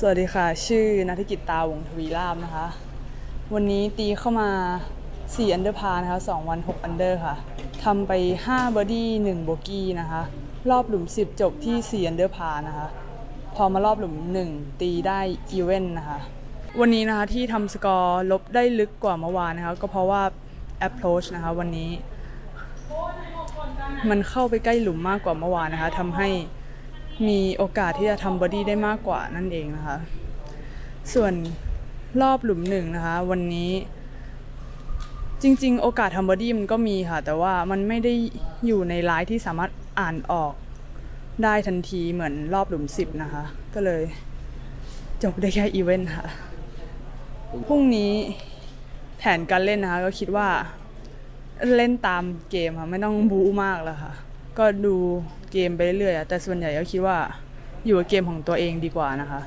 สวัสดีค่ะ ชื่อนัฐกิจตาวงทวีราบนะคะ วันนี้ตีเข้ามา 4 อันเดอร์พานะคะ 2 วัน 6 อันเดอร์ค่ะทำไป 5 เบอร์ดี้1โบกี้นะคะ รอบหลุม 10 จบที่ 4 อันเดอร์พานะคะ พอมารอบหลุม 1 ตีได้อีเวนนะคะ วันนี้นะคะที่ทำสกอร์ลบได้ลึกกว่าเมื่อวานนะคะ ก็เพราะว่า approach นะคะวันนี้ มันเข้าไปใกล้หลุมมากกว่าเมื่อวานนะคะทำให้ มีโอกาสที่จะทำบอดี้ได้มากกว่านั่นเองนะคะ ส่วนรอบหลุมหนึ่งนะคะ วันนี้จริง ๆ โอกาสทำบอดี้มันก็มีค่ะ แต่ว่ามันไม่ได้อยู่ในไลน์ที่สามารถอ่านออกได้ทันทีเหมือนรอบหลุมสิบนะคะ ก็เลยจบได้แค่อีเวนต์ค่ะ พรุ่งนี้แผนการเล่นนะคะ ก็คิดว่าเล่นตามเกมค่ะ ไม่ต้องบู๊มากแล้วค่ะ ก็ดูเกมไปเรื่อยๆอะแต่ส่วนใหญ่ก็คิดว่าอยู่กับเกมของตัวเองดีกว่านะคะ